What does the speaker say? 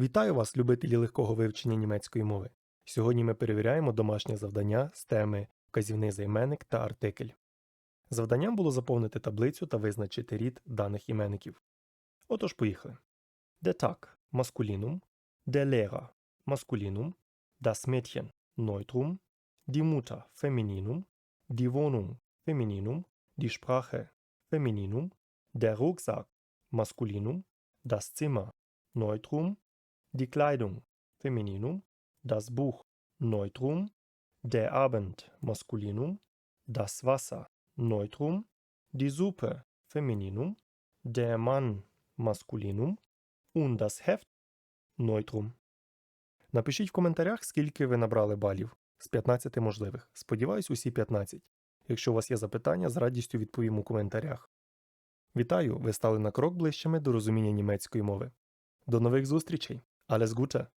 Вітаю вас, любителі легкого вивчення німецької мови. Сьогодні ми перевіряємо домашнє завдання з теми вказівний займенник та артикль. Завданням було заповнити таблицю та визначити рід даних іменників. Отож, поїхали. Der Tag – маскулінум, der Lehrer – маскулінум, das Mädchen – Neutrum, die Mutter – Femininum, die Wohnung – Femininum, die Sprache – Femininum, der Rucksack – Maskulinum, das Zimmer – Neutrum, die Kleidung – Femininum, das Buch – Neutrum, der Abend – Maskulinum, das Wasser – Neutrum, die Suppe – Femininum, der Mann – Maskulinum und das Heft – Neutrum. Напишіть в коментарях, скільки ви набрали балів з 15 можливих. Сподіваюсь, усі 15. Якщо у вас є запитання, з радістю відповім у коментарях. Вітаю! Ви стали на крок ближчими до розуміння німецької мови. До нових зустрічей! Alles Gute!